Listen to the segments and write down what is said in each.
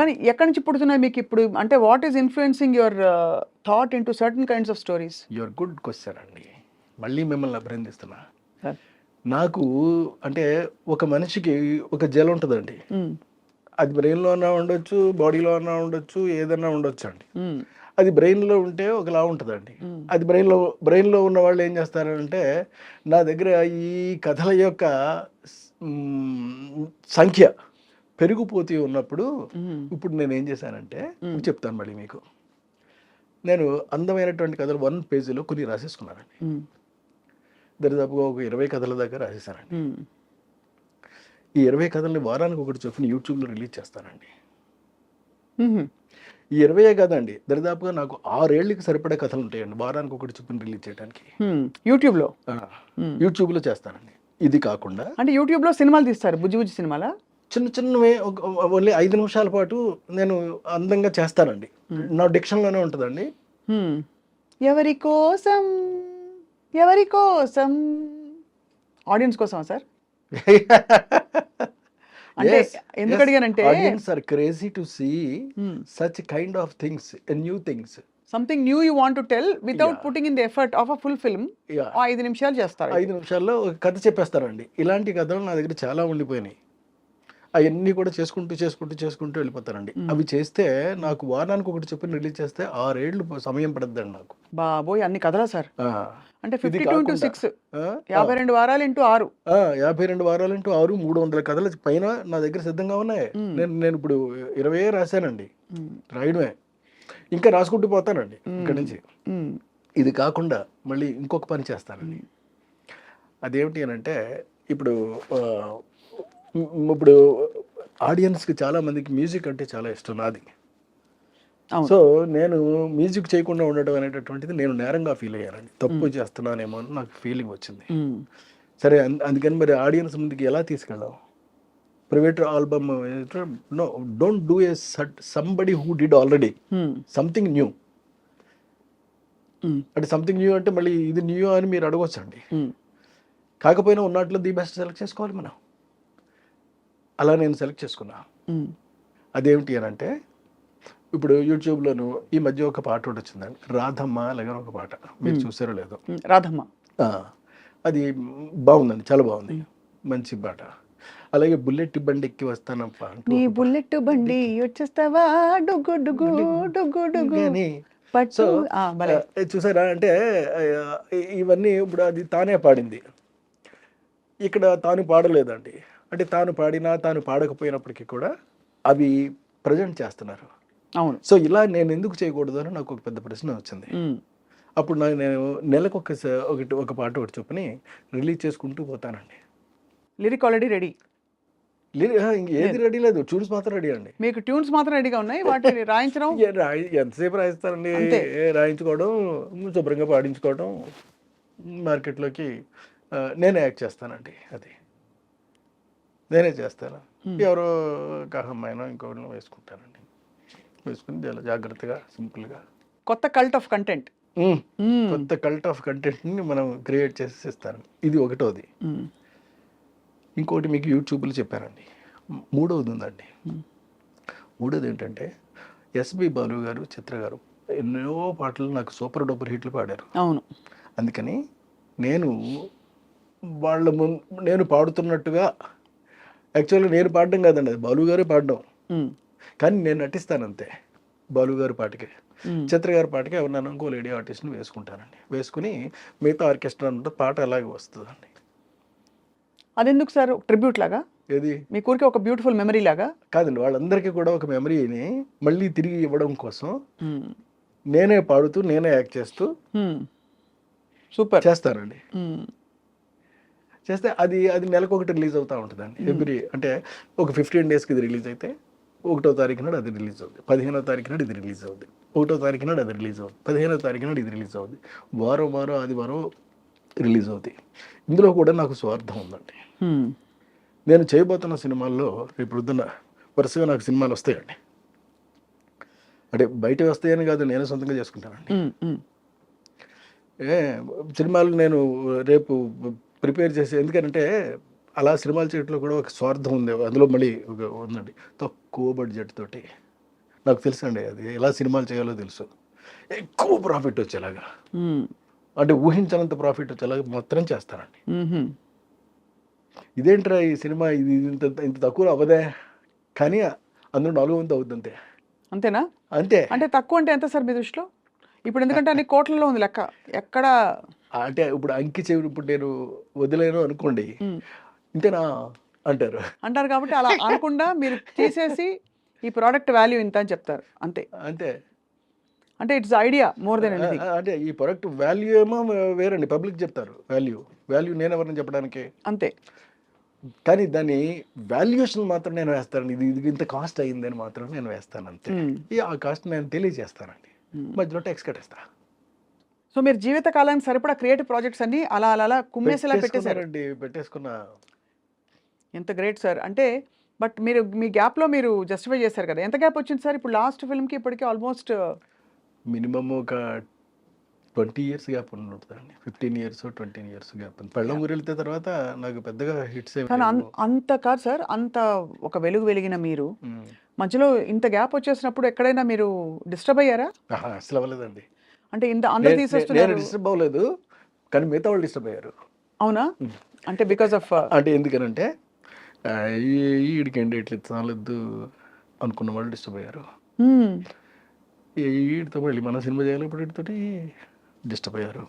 కానీ ఎక్కడి నుంచి పుడుతున్నాయి మీకు ఇప్పుడు? అంటే what is influencing your thought in to certain kinds of stories your good question అండి. మళ్ళీ మిమ్మల్ని అభినందిస్తున్నా. నాకు అంటే ఒక మనిషికి ఒక జల ఉంటుందండి. అది బ్రెయిన్లో అన్నా ఉండొచ్చు బాడీలో అన్నా ఉండొచ్చు ఏదన్నా ఉండొచ్చు అండి. అది బ్రెయిన్లో ఉంటే ఒకలా ఉంటుందండి. అది బ్రెయిన్లో బ్రెయిన్లో ఉన్న వాళ్ళు ఏం చేస్తారంటే నా దగ్గర ఈ కథల యొక్క సంఖ్య పెరిగిపోతూ ఉన్నప్పుడు ఇప్పుడు నేను ఏం చేశానంటే చెప్తాను మళ్ళీ మీకు. నేను అందమైనటువంటి కథలు వన్ పేజీలో కొన్ని రాసేసుకున్నానండి. దరిదాపుగా ఒక ఇరవై కథల దాకా రాసేసానండి ఈ ఇరవై కథల్ని వారానికి ఒకటి చొప్పున యూట్యూబ్లో రిలీజ్ చేస్తానండి. ఈ ఇరవై కదండి దరిదాపుగా నాకు ఆరేళ్ళకి సరిపడే కథలు ఉంటాయండి వారానికి ఒకటి చొప్పున రిలీజ్ చేయడానికి యూట్యూబ్లో? యూట్యూబ్లో చేస్తానండి. ఇది కాకుండా అంటే యూట్యూబ్లో సినిమాలు తీస్తారు బుజ్జి బుజ్జి సినిమాలా? చిన్న చిన్నవి ఒక ఓన్లీ ఐదు నిమిషాల పాటు నేను అందంగా చేస్తానండి. నా డిక్షన్లోనే ఉంటుందండి. Hmm. ఎవరి కోసం? ఎవరి కోసం? ఆడియన్స్ కోసమా సార్? అంటే ఎందుకు అడిగానంటే audience are crazy to see such kind of things new things something new you want to tell without. Putting in the effort of a full film ఐదు నిమిషాలు చేస్తారు. ఐదు నిమిషాల్లో కథ చెప్పేస్తారండి. ఇలాంటి కథలు నా దగ్గర చాలా ఉండిపోయినాయి. అవన్నీ కూడా చేసుకుంటూ చేసుకుంటూ చేసుకుంటూ వెళ్ళిపోతారండి. అవి చేస్తే నాకు వారానికి ఒకటి చెప్పి రిలీజ్ చేస్తే ఆరేళ్ళు సమయం పడుతుందండి నాకు. బాబోయ్! అన్ని కథలా సార్. అంటే ఫిఫ్టీ టూ ఇంటూ సిక్స్. యాభై రెండు వారాలు ఇంటూ ఆరు. యాభై రెండు వారాలంటూ ఆరు మూడు వందల కథల పైన నా దగ్గర సిద్ధంగా ఉన్నాయి. నేను నేను ఇప్పుడు ఇరవై రాశానండి. రాయడమే. ఇంకా రాసుకుంటూ పోతానండి ఇక్కడ నుంచి. ఇది కాకుండా మళ్ళీ ఇంకొక పని చేస్తానండి. అదేమిటి అని అంటే ఇప్పుడు ఇప్పుడు ఆడియన్స్కి చాలా మందికి మ్యూజిక్ అంటే చాలా ఇష్టం నాది. సో నేను మ్యూజిక్ చేయకుండా ఉండడం అనేటటువంటిది నేను నేరంగా ఫీల్ అయ్యానండి తప్పు చేస్తున్నానేమో అని నాకు ఫీలింగ్ వచ్చింది. సరే అందుకని మరి ఆడియన్స్ ముందుకి ఎలా తీసుకెళ్ళాం private album no don't do a somebody who did already. Something new. అంటే సంథింగ్ న్యూ అంటే మళ్ళీ ఇది న్యూ అని మీరు అడగొచ్చండి. కాకపోయినా ఉన్నట్లు ది బెస్ట్ సెలెక్ట్ చేసుకోవాలి మనం అలా నేను సెలెక్ట్ చేసుకున్నా. అదేమిటి అని అంటే ఇప్పుడు యూట్యూబ్లోను ఈ మధ్య ఒక పాట ఒకటి వచ్చిందండి రాధమ్మ అలాగే ఒక పాట. మీరు చూసారో లేదో. రాధమ్మ. అది బాగుందండి చాలా బాగుంది. మంచి పాట. అలాగే బుల్లెట్ బండి ఎక్కి వస్తానప్ప అంటూ నీ బుల్లెట్ బండి వచ్చేస్తావా? పట్టు. సో ఆ, భలే. ఆ, చూసారా అంటే ఇవన్నీ ఇప్పుడు అది తానే పాడింది. ఇక్కడ తాను పాడలేదండి. అంటే తాను పాడినా తాను పాడకపోయినప్పటికీ కూడా అవి ప్రజెంట్ చేస్తున్నారు. అవును. సో ఇలా నేను ఎందుకు చేయకూడదు అని నాకు ఒక పెద్ద ప్రశ్న వచ్చింది. అప్పుడు నాకు నేను నెలకు ఒక ఒకటి ఒక పాట ఒకటి చొప్పుని రిలీజ్ చేసుకుంటూ పోతానండి. లిరిక్ ఆల్రెడీ రెడీ ఏది రెడీ లేదు. చూసి మాత్రం రెడీ అండి. మీకు ట్యూన్స్ మాత్రం రెడీగా ఉన్నాయి? వాటిని రాయించడం? ఎంతసేపు రాయిస్తారండి? రాయించుకోవడం శుభ్రంగా పాడించుకోవడం మార్కెట్లోకి నేనే యాక్ట్ చేస్తానండి అది. నేనే చేస్తాను. ఎవరో కహమ్మాయినో ఇంకోటినో వేసుకుంటానండి. వేసుకుని చాలా జాగ్రత్తగా సింపుల్గా. కొత్త కల్ట్ ఆఫ్ కంటెంట్. కొత్త కల్ట్ ఆఫ్ కంటెంట్ని మనం క్రియేట్ చేసి ఇస్తాను ఇది ఒకటోది. ఇంకోటి మీకు యూట్యూబ్లో చెప్పానండి. మూడవది ఉందండి. మూడోది ఏంటంటే ఎస్బి బాలు గారు చిత్ర గారు ఎన్నో పాటలు నాకు సూపర్ డూపర్ హిట్లు పాడారు. అవును. అందుకని నేను వాళ్ళ ముం నేను పాడుతున్నట్టుగా యాక్చువల్గా నేను పాడడం కాదండి అది బాలు గారే పాడడం. కానీ నేను నటిస్తాను అంతే బాలు గారి పాటకి. చిత్ర గారి పాటకి ఎవరినైనా ఇంకో లేడీ ఆర్టిస్ట్ని వేసుకుంటానండి వేసుకుని మిగతా ఆర్కెస్ట్రా అంతా పాట అలాగే వస్తుందండి. అదెందుకు సార్? ట్రిబ్యూట్ లాగా? ఏది? మీ ఊరికి ఒక బ్యూటిఫుల్ మెమరీ లాగా? కాదండి వాళ్ళందరికీ కూడా ఒక మెమరీని మళ్ళీ తిరిగి ఇవ్వడం కోసం నేనే పాడుతూ నేనే యాక్ట్ చేస్తూ సూపర్. చేస్తానండి. చేస్తే అది అది నెలకు ఒకటి రిలీజ్ అవుతూ ఉంటుందండి. ఎవ్రీ అంటే ఒక ఫిఫ్టీన్ డేస్కి ఇది రిలీజ్ అయితే ఒకటో తారీఖు నాడు అది రిలీజ్ అవుద్ది. పదిహేనో తారీఖు నాడు ఇది రిలీజ్ అవుద్ది. ఒకటో తారీఖు నాడు అది రిలీజ్ అవుద్ది. పదిహేనో తారీఖు నాడు ఇది రిలీజ్ అవుద్ది. వారం వారం ఆదివారం రిలీజ్ అవుతాయి ఇందులో కూడా నాకు స్వార్థం ఉందండి. నేను చేయబోతున్న సినిమాల్లో రేపు పొద్దున్న వరుసగా నాకు సినిమాలు వస్తాయండి. అంటే బయట వస్తాయని కాదు నేను సొంతంగా చేసుకుంటానండి. ఏ సినిమాలు నేను రేపు ప్రిపేర్ చేసి ఎందుకంటే అలా సినిమాలు చేయడంలో కూడా ఒక స్వార్థం ఉంది. అందులో మళ్ళీ ఒక ఉందండి తక్కువ బడ్జెట్ తోటి. నాకు తెలుసు అండి అది ఎలా సినిమాలు చేయాలో తెలుసు. ఎక్కువ ప్రాఫిట్ వచ్చేలాగా. అంటే ఊహించనంత ప్రాఫిట్ వచ్చేలాగా మాత్రం చేస్తానండి మ్మ్హ. ఇదేంట్రా ఈ సినిమా ఇది ఇంత ఇంత తక్కువ అవ్వదే? కానీ అందులో నాలుగు వంతు అవుద్ది అంతే. అంతేనా? అంతే. అంటే తక్కువ అంటే ఎంత సార్ మీ దృష్టిలో? ఇప్పుడు ఎందుకంటే అన్ని కోట్లలో ఉంది లెక్క. ఎక్కడ అంటే ఇప్పుడు అంకి చెవి ఇప్పుడు నేను వదిలేను అనుకోండి. ఇంతేనా? అంటారు. అంటారు కాబట్టి అలా అనకుండా మీరు తీసేసి ఈ ప్రోడక్ట్ వాల్యూ ఇంత అని చెప్తారు. అంతే. అంతే. అంటే ఇట్స్ ఐడియా మోర్ దెన్ అంటే ఈ ప్రొడక్ట్ వాల్యూ ఏమో వేరండి. పబ్లిక్ చెప్తారు వాల్యూ వాల్యూ నేను ఎవరిని చెప్పడానికి? అంతే. కానీ దాని వాల్యుయేషన్ మాత్రం నేను వేస్తాను ఇది ఇది ఇంత కాస్ట్ అయ్యిందని మాత్రం నేను వేస్తాను అంతే. ఆ కాస్ట్ నేను తెలియజేస్తానండి. మధ్యలో ట్యాక్స్ కట్టేస్తా. సో మీరు జీవిత కాలానికి సరిపడా క్రియేటివ్ ప్రాజెక్ట్స్ అన్ని అలా అలా అలా కుమ్మేసేలా పెట్టేశారు. పెట్టేసుకున్న. ఎంత గ్రేట్ సార్ అంటే బట్ మీరు మీ గ్యాప్లో మీరు జస్టిఫై చేశారు కదా. ఎంత గ్యాప్ వచ్చింది సార్ ఇప్పుడు లాస్ట్ ఫిల్మ్కి ఇప్పటికీ ఆల్మోస్ట్ మినిమమ్ ఒక ట్వంటీ ఇయర్స్ గ్యాప్ ఉంటుందండి fifteen years twenty years gap పెళ్ళం ఊరు వెళ్తే తర్వాత నాకు పెద్దగా హిట్స్ అంత కాదు సార్ అంత ఒక వెలుగు వెలిగిన మీరు. మధ్యలో ఇంత గ్యాప్ వచ్చేసినప్పుడు ఎక్కడైనా మీరు డిస్టర్బ్ అయ్యారా? అసలు అవ్వలేదండి. అంటే ఇంత అందరు నేను- నేను తీసేస్తున్నారు. డిస్టర్బ్ అవ్వలేదు కానీ మిగతా వాళ్ళు డిస్టర్బ్ అయ్యారు. అవునా? అంటే బికాస్ ఆఫ్ అంటే ఎందుకనంటే ఈడికండి ఇట్లా చాలద్దు అనుకున్న వాళ్ళు డిస్టర్బ్ అయ్యారు. ఈ- వీడితో మళ్ళీ మన సినిమా చేయాలి ఇప్పుడు వీటితోటి డిస్టర్బ్ అయ్యారు.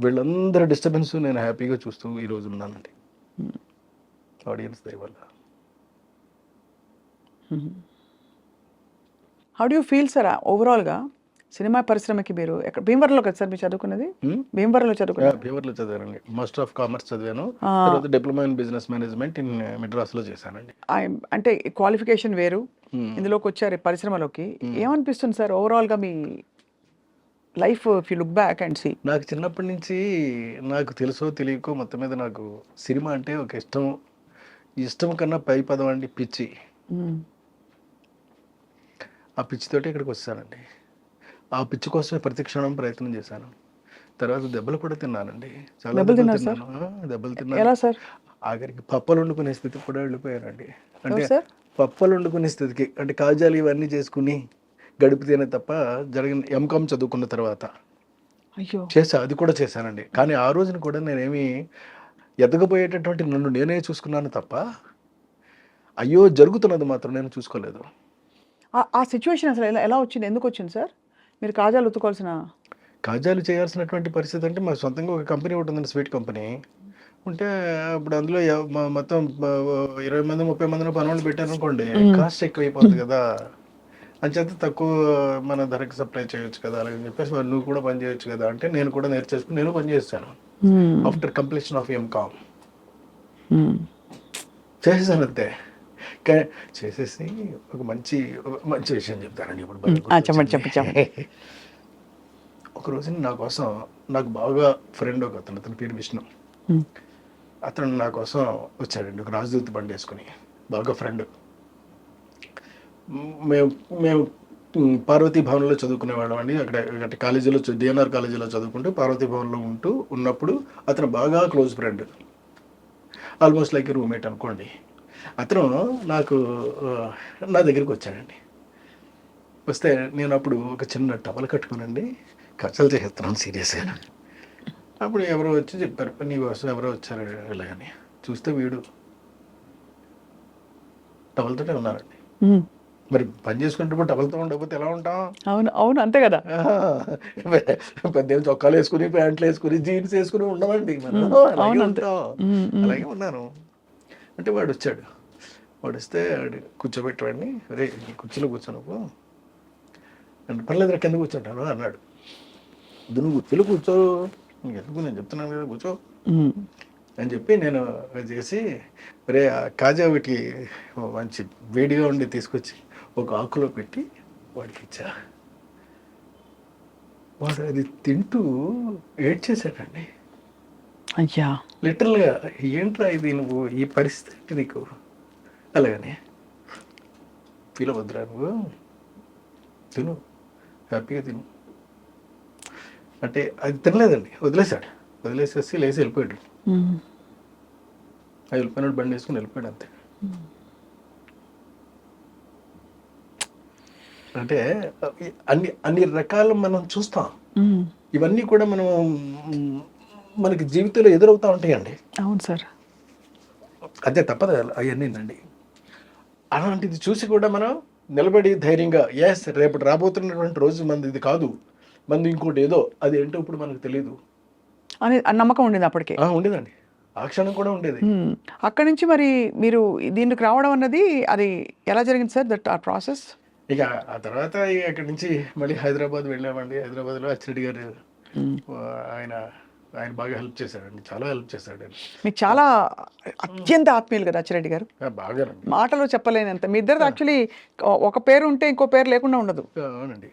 వీళ్ళందరూ డిస్టర్బెన్స్ నేను హ్యాపీగా చూస్తూ ఈ రోజు ఉన్నానండి. ఆడియన్స్ దయ వల్ల. హౌ డూ ఫీల్ సార్ ఓవరాల్గా సినిమా పరిశ్రమకి మీరు ఎక్కడ? భీమవరంలో కదా సార్ మీరు చదువుకున్నది? Hmm? భీమవరంలో చదువుకున్నారు ఫీవర్లో చదివానండి. మాస్టర్ ఆఫ్ కామర్స్ చదివాను. తర్వాత diploma in business management in మెడ్రాస్లో చేశానండి. అంటే క్వాలిఫికేషన్ వేరు. Hmm. ఇందులోకి వచ్చారు పరిశ్రమలోకి. ఏమనిపిస్తుంది సార్ ఓవరాల్గా మీ life you look back and see నాకు చిన్నప్పటి నుంచి నాకు తెలుసో తెలియకో మొత్తం మీద నాకు సినిమా అంటే ఒక ఇష్టం. ఇష్టం కన్నా పై పదం అండి పిచ్చి. ఆ పిచ్చితోటి ఇక్కడికి వచ్చానండి. ఆ పిచ్చి కోసమే ప్రతి క్షణం ప్రయత్నం చేశాను. తర్వాత దెబ్బలు కూడా తిన్నానండి. చాలా దెబ్బలు? తిన్నాను. దెబ్బలు తిన్నాను. సార్? ఆఖరికి పప్పలు వండుకునే స్థితికి కూడా వెళ్ళిపోయానండి. అంటే పప్పలు వండుకునే స్థితికి అంటే కాజాలు ఇవన్నీ చేసుకుని గడిపితేనే తప్ప జరిగిన ఎంకామ్ చదువుకున్న తర్వాత చేసా అది కూడా చేశానండి. కానీ ఆ రోజున కూడా నేనేమి ఎదగబోయేటటువంటి నన్ను నేనే చూసుకున్నాను తప్ప అయ్యో జరుగుతున్నది మాత్రం నేను చూసుకోలేదు. ఆ- ఆ సిచ్యువేషన్ అసలు ఎలా ఎలా వచ్చింది? ఎందుకు వచ్చింది సార్? మీరు కాజాలు ఉత్తుకోవాల్సిన కాజాలు చేయాల్సినటువంటి పరిస్థితి అంటే మా సొంతంగా ఒక కంపెనీ ఒకటి ఉందండి స్వీట్ కంపెనీ. ఉంటే అప్పుడు అందులో మొత్తం ఇరవై మంది ముప్పై మందిని పనులు పెట్టారు అనుకోండి కాస్ట్ ఎక్కువ అయిపోతుంది కదా. అంచేత తక్కువ మన ధరకి సప్లై చేయొచ్చు కదా అలాగని చెప్పేసి నువ్వు కూడా పని చేయొచ్చు కదా అంటే నేను కూడా నేర్చేసుకుని నేను పని చేశాను ఆఫ్టర్ కంప్లీషన్ ఆఫ్ ఎంకామ్. చేసేసాను అంతే. చేసేసి ఒక మంచి మంచి విషయం చెప్తానండి ఇప్పుడు చెప్పండి. చెప్పండి, ఒక రోజు నా కోసం నాకు బాగా ఫ్రెండ్ ఒక అతను అతని పేరు విష్ణు. అతను నా కోసం వచ్చాడండి ఒక రాజదూత బండి వేసుకుని బాగా ఫ్రెండ్ మేము మేము పార్వతీ భవన్లో చదువుకునేవాళ్ళం అండి. అక్కడ అక్కడ కాలేజీలో డిఎన్ఆర్ కాలేజీలో చదువుకుంటూ పార్వతీ భవన్లో ఉంటూ ఉన్నప్పుడు అతను బాగా close friend almost like roommate అనుకోండి. అతను నాకు నా దగ్గరికి వచ్చాడండి. వస్తే నేను అప్పుడు ఒక చిన్న టవల్ కట్టుకునండి కచ్చలు చేస్తున్నాను సీరియస్గా అప్పుడు ఎవరో వచ్చి చెప్పారు నీ కోసం ఎవరో వచ్చారు ఇలాగని చూస్తే వీడు టవల్తోనే ఉన్నారండి. మరి పని చేసుకుంటే టవల్తో ఉండకపోతే ఎలా ఉంటాం? అవును అవును అంతే కదా. పెద్ద చొక్కాలు వేసుకుని ప్యాంట్లు వేసుకుని జీన్స్ వేసుకుని ఉండమండి మనం. అలాగే. ఉంటాం. అలాగే ఉన్నాను. అంటే వాడు వచ్చాడు వాడు వస్తే వాడు కూర్చోబెట్టవాడిని రే కుర్చీలో కూర్చోనుకో అంటే పర్లేదు కింద కూర్చుంటాను అన్నాడు. "వద్దు, నువ్వు కుర్చీలో కూర్చో. ఎందుకు నేను చెప్తున్నాను కదా కూర్చో. అని చెప్పి నేను అది చేసి రే కాజా ఒకటి మంచి వేడిగా ఉండి తీసుకొచ్చి ఒక ఆకులో పెట్టి వాడికి ఇచ్చా. వాడు అది తింటూ ఏడ్చేసాడండి అయ్యా. లిటరల్గా ఏంట్రా ఇది నువ్వు? ఈ పరిస్థితి నీకు? అలాగని. ఫీల్ అవ్వద్దురా నువ్వు. తిను. హ్యాపీగా తిను. అంటే అది తినలేదండి. వదిలేశాడు. వదిలేసేసి లేచి వెళ్ళిపోయాడు. ఆ వెళ్ళిపోయినాడు బండి వేసుకుని వెళ్ళిపోయాడు అంతే. అంటే అన్ని అన్ని రకాలు మనం చూస్తాం. ఇవన్నీ కూడా మనం మనకి జీవితంలో ఎదురవుతూ ఉంటాయండి. అవును సార్. అదే తప్పదు అవన్నీనండి. అలాంటిది చూసి కూడా మనం నిలబడి ధైర్యంగా ఎస్ రేపటి రాబోతున్నటువంటి రోజు మనది ఇది కాదు. మంది ఇంకోటి ఏదో అది ఏంటో ఇప్పుడు మనకు తెలియదు అని నమ్మకం ఉండింది అప్పటికే. ఉండేదండి. ఆ క్షణం కూడా ఉండేది. అక్కడి నుంచి మరి మీరు దీనికి రావడం అన్నది అది ఎలా జరిగింది సార్? దట్ ఆ ప్రాసెస్? ఇక ఆ తర్వాత ఇక అక్కడి నుంచి మళ్ళీ హైదరాబాద్ వెళ్ళామండి. హైదరాబాద్లో అచ్చిరెడ్డి గారు ఆయన ఆయన బాగా హెల్ప్ చేశాడండి. చాలా హెల్ప్ చేశాడు. మీకు చాలా అత్యంత ఆత్మీయులు కదా అచ్చిరెడ్డి గారు? బాగానండి. మాటలో చెప్పలేనంత. మీ ఇద్దరు యాక్చువల్లీ ఒక పేరు ఉంటే ఇంకో పేరు లేకుండా ఉండదు. అవునండి.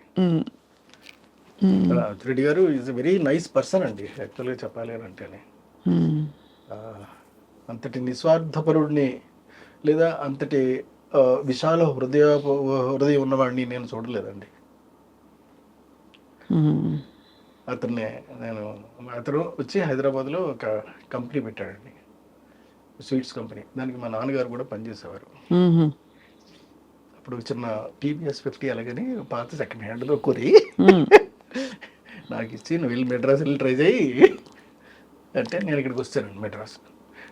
అచ్చిరెడ్డి గారు ఈజ్ వెరీ నైస్ పర్సన్ అండి యాక్చువల్గా చెప్పాలి అని అంటేనే. అంతటి నిస్వార్థపరుడిని లేదా అంతటి విశాల హృదయ హృదయం ఉన్నవాడిని నేను చూడలేదండి. అతన్ని నేను అతను వచ్చి హైదరాబాద్లో ఒక కంపెనీ పెట్టాడండి. Sweets company. దానికి మా నాన్నగారు కూడా పనిచేసేవారు. అప్పుడు చిన్న టీవీఎస్ ఫిఫ్టీ అలాగని పాత సెకండ్ హ్యాండ్లో కొరి. నాకు ఇచ్చి నువ్వు వెళ్ళి మెడ్రాస్ వెళ్ళి ట్రై చేయి. అంటే నేను ఇక్కడికి వచ్చానండి మెడ్రాస్.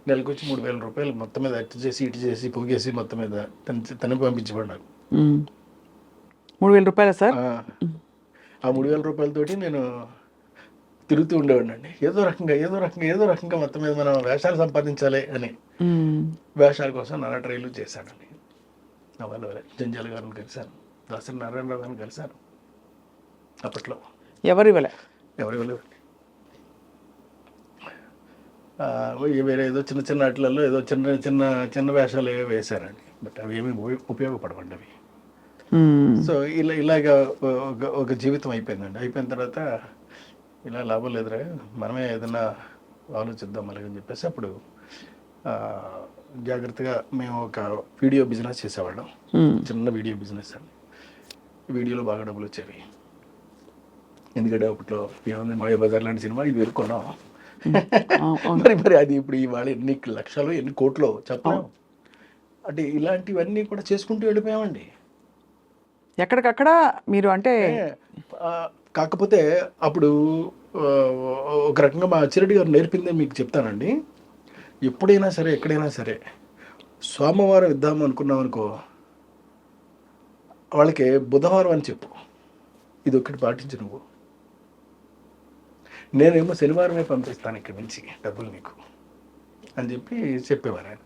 నెలకు వచ్చి మూడు వేల రూపాయలు మొత్తం మీద అటు చేసి ఇటు చేసి పోగేసి మొత్తం మీద తను తను నాకు. మూడు వేల రూపాయల సార్? ఆ మూడు వేల రూపాయలతోటి నేను తిరుగుతూ ఉండేవాడిని అండి ఏదో రకంగా ఏదో రకంగా ఏదో రకంగా మొత్తం మీద మనం వేషాలు సంపాదించాలి అని. వేషాల కోసం నానా ట్రైలు చేశానండి. నా జంజాల గారిని కలిశాను దాసరి నారాయణరావు గారిని కలిశాను అప్పట్లో. ఎవరు ఇవ్వలే ఎవరు ఈ వేరే ఏదో చిన్న చిన్న వాటిలలో ఏదో చిన్న చిన్న చిన్న వేషాలు ఏవో వేశారండి. బట్ అవి ఏమీ ఉపయో- ఉపయోగపడవండి అవి. సో ఇలా ఇలాగ ఒక జీవితం అయిపోయిందండి. అయిపోయిన తర్వాత ఇలా లాభం లేదురా. మనమే ఏదైనా ఆలోచిద్దాం అలాగని చెప్పేసి అప్పుడు జాగ్రత్తగా మేము ఒక వీడియో బిజినెస్ చేసేవాళ్ళం. చిన్న వీడియో బిజినెస్ అండి. వీడియోలో బాగా డబ్బులు వచ్చేవి. ఎందుకంటే అప్పట్లో ఏముంది మాయ బజార్ లాంటి సినిమా ఇది అవును. మరి మరి అది ఇప్పుడు ఇవాళ ఎన్ని లక్షలు ఎన్ని కోట్లు చెప్పలేం. అంటే ఇలాంటివన్నీ కూడా చేసుకుంటూ వెళ్ళిపోయామండి. ఎక్కడికక్కడ మీరు అంటే కాకపోతే అప్పుడు ఒక రకంగా మా అచ్చిరెడ్డి గారు నేర్పిందే మీకు చెప్తానండి. ఎప్పుడైనా సరే ఎక్కడైనా సరే సోమవారం ఇద్దాం అనుకున్నాం అనుకో వాళ్ళకి బుధవారం అని చెప్పు. ఇది ఒకటి పాటించు నువ్వు. నేనేమో శనివారమే పంపిస్తాను ఇక్కడి నుంచి డబ్బులు నీకు అని చెప్పి చెప్పేవారు ఆయన.